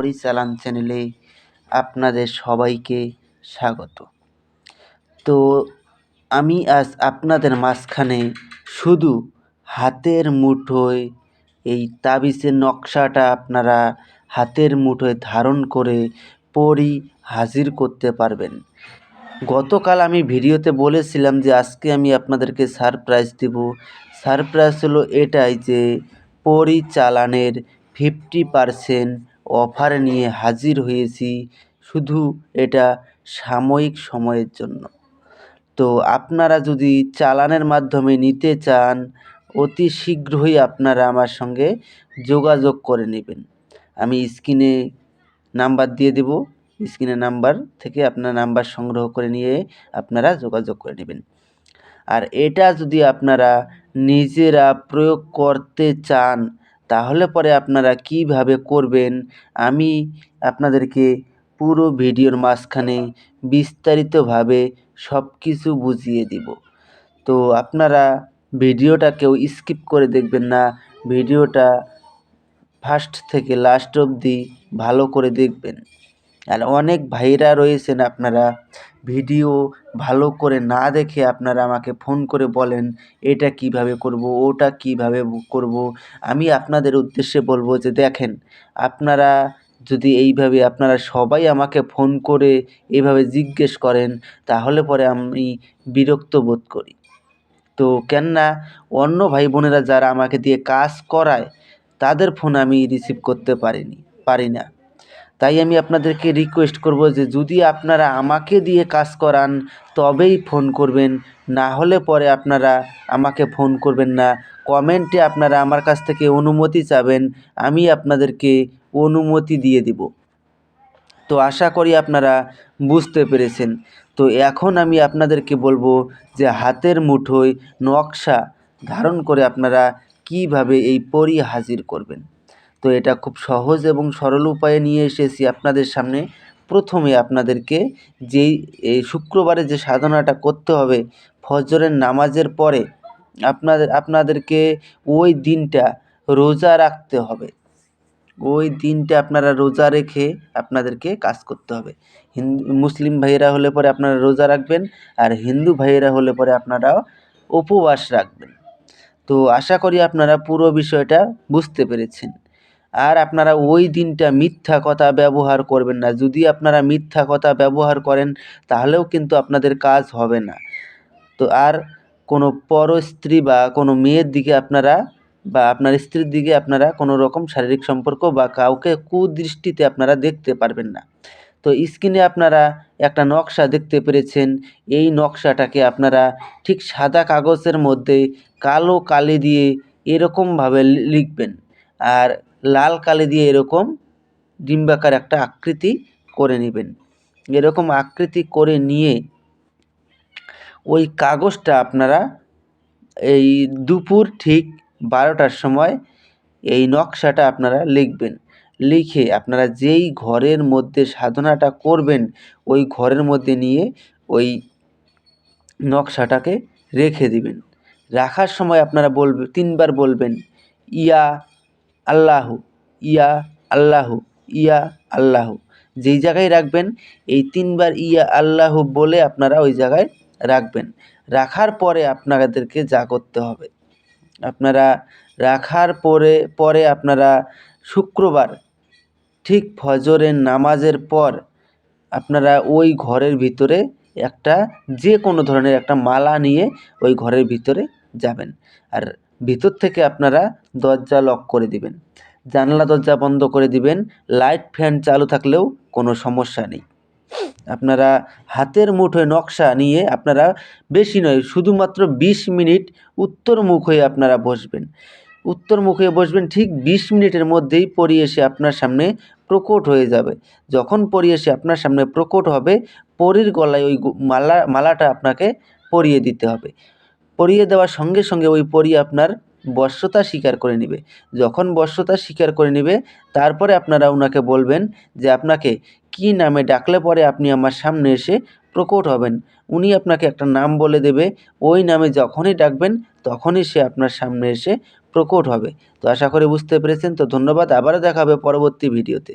পরিচালন চ্যানেলে আপনাদের সবাইকে স্বাগত। তো আমি আজ আপনাদের মাঝখানে শুধু হাতের মুঠোয় এই তাবিজের নকশাটা আপনারা হাতের মুঠোয় ধারণ করে পরি হাজির করতে পারবেন। গতকাল আমি ভিডিওতে বলেছিলাম যে আজকে আমি আপনাদেরকে সারপ্রাইজ দেব। সারপ্রাইজ হলো এটাই যে পরিচালানের ফিফটি পারসেন্ট অফার নিয়ে হাজির হয়েছি শুধু এটা সাময়িক সময়ের জন্য। তো আপনারা যদি চালানের মাধ্যমে নিতে চান, অতি শীঘ্রই আপনারা আমার সঙ্গে যোগাযোগ করে নেবেন। আমি স্ক্রিনে নাম্বার দিয়ে দেব। স্ক্রিনে নাম্বার থেকে আপনার নাম্বার সংগ্রহ করে নিয়ে আপনারা যোগাযোগ করে নেবেন। আর এটা যদি আপনারা নিজেরা প্রয়োগ করতে চান তাহলে পরে আপনারা কীভাবে করবেন? আমি আপনাদেরকে পুরো ভিডিওর মাঝখানে বিস্তারিতভাবে সব কিছু বুঝিয়ে দিব। তো আপনারা ভিডিওটা কেউ স্কিপ করে দেখবেন না, ভিডিওটা ফার্স্ট থেকে লাস্ট অবধি ভালো করে দেখবেন। আর অনেক ভাইরা রয়েছেন আপনারা। ভিডিও ভালো করে না দেখে আপনারা আমাকে ফোন করে বলেন, এটা কীভাবে করব, ওটা কীভাবে করব। আমি আপনাদের উদ্দেশ্যে বলব যে দেখেন, আপনারা যদি এইভাবে আপনারা সবাই আমাকে ফোন করে এইভাবে জিজ্ঞেস করেন, তাহলে পরে আমি বিরক্ত বোধ করি। তো কেননা, অন্য ভাই বোনেরা যারা আমাকে দিয়ে কাজ করায়, তাদের ফোন আমি রিসিভ করতে পারিনি, পারি না। তাই আমি আপনাদেরকে রিকোয়েস্ট করব যে যদি আপনারা আমাকে দিয়ে কাজ করান, তবেই ফোন করবেন। না হলে পরে আপনারা আমাকে ফোন করবেন না। কমেন্টে আপনারা আমার কাছ থেকে অনুমতি চাবেন, আমি আপনাদেরকে অনুমতি দিয়ে দিব। তো আশা করি আপনারা বুঝতে পেরেছেন। তো এখন আমি আপনাদেরকে বলব যে হাতের মুঠোয় নকশা ধারণ করে আপনারা কীভাবে এই পরি হাজির করবেন। তো এটা খুব সহজ এবং সরল উপায়ে নিয়ে এসেছি আপনাদের সামনে। প্রথমে আপনাদেরকে যেই, এই শুক্রবারে যে সাধনাটা করতে হবে, ফজরের নামাজের পরে আপনাদের, আপনাদেরকে ওই দিনটা রোজা রাখতে হবে। ওই দিনটা আপনারা রোজা রেখে আপনাদেরকে কাজ করতে হবে। হিন্দু মুসলিম ভাইয়েরা হলে পরে আপনারা রোজা রাখবেন আর হিন্দু ভাইয়েরা হলে পরে আপনারাও উপবাস রাখবেন। তো আশা করি আপনারা পুরো বিষয়টা বুঝতে পেরেছেন। আর আপনারা ওই দিনটা মিথ্যা কথা ব্যবহার করবেন না। যদি আপনারা মিথ্যা কথা ব্যবহার করেন, তাহলেও কিন্তু আপনাদের কাজ হবে না। তো আর কোনো পর স্ত্রী বা কোনো মেয়ের দিকে আপনারা বা আপনার স্ত্রীর দিকে আপনারা কোনো রকম শারীরিক সম্পর্ক বা কাউকে কুদৃষ্টিতে আপনারা দেখতে পারবেন না। তো স্ক্রিনে আপনারা একটা নকশা দেখতে পেরেছেন। এই নকশাটাকে আপনারা ঠিক সাদা কাগজের মধ্যে কালো কালি দিয়ে এরকমভাবে লিখবেন। আর লাল কালি দিয়ে এরকম ডিম্বাকার একটা আকৃতি করে নেবেন। এরকম আকৃতি করে নিয়ে ওই কাগজটা আপনারা এই দুপুর ঠিক বারোটার সময় এই নকশাটা আপনারা লিখবেন। লিখে আপনারা যেই ঘরের মধ্যে সাধনাটা করবেন, ওই ঘরের মধ্যে নিয়ে ওই নকশাটাকে রেখে দিবেন। রাখার সময় আপনারা বলবে, তিনবার বলবেন, ইয়া আল্লাহ, ইয়া আল্লাহ ইয়া আল্লাহ। যেই জায়গায় রাখবেন, এই তিনবার ইয়া আল্লাহ বলে আপনারা ওই জায়গায় রাখবেন। রাখার পরে আপনাদেরকে যা করতে হবে। আপনারা রাখার পরে পরে আপনারা শুক্রবার, ঠিক ফজরের নামাজের পর আপনারা ওই ঘরের ভিতরে একটা, যে কোনো ধরনের একটা মালা নিয়ে ওই ঘরের ভিতরে যাবেন। আর ভিতর থেকে আপনারা দরজা লক করে দিবেন। জানলা, দরজা বন্ধ করে দিবেন। লাইট ফ্যান চালু থাকলেও কোনো সমস্যা নেই। আপনারা হাতের মুঠোয় নকশা নিয়ে আপনারা বেশি নয়, শুধুমাত্র বিশ মিনিট উত্তর মুখ হয়ে আপনারা বসবেন। উত্তর মুখ বসবেন, ঠিক বিশ মিনিটের মধ্যেই পরি এসে আপনার সামনে প্রকট হয়ে যাবে। যখন পরি এসে আপনার সামনে প্রকট হবে, পরির গলায় ওই মালা, মালাটা আপনাকে পরিয়ে দিতে হবে। পরিয়ে দেওয়ার সঙ্গে সঙ্গে ওই পরি আপনার বশ্যতা স্বীকার করে নেবে। যখন বশ্যতা স্বীকার করে নেবে, তারপরে আপনারা ওনাকে বলবেন যে, আপনাকে কি নামে ডাকলে পরে আপনি আমার সামনে এসে প্রকট হবেন? উনি আপনাকে একটা নাম বলে দেবে। ওই নামে যখনই ডাকবেন, তখনই সে আপনার সামনে এসে প্রকট হবে। তো আশা করি বুঝতে পেরেছেন। তো ধন্যবাদ। আবারও দেখা হবে পরবর্তী ভিডিওতে।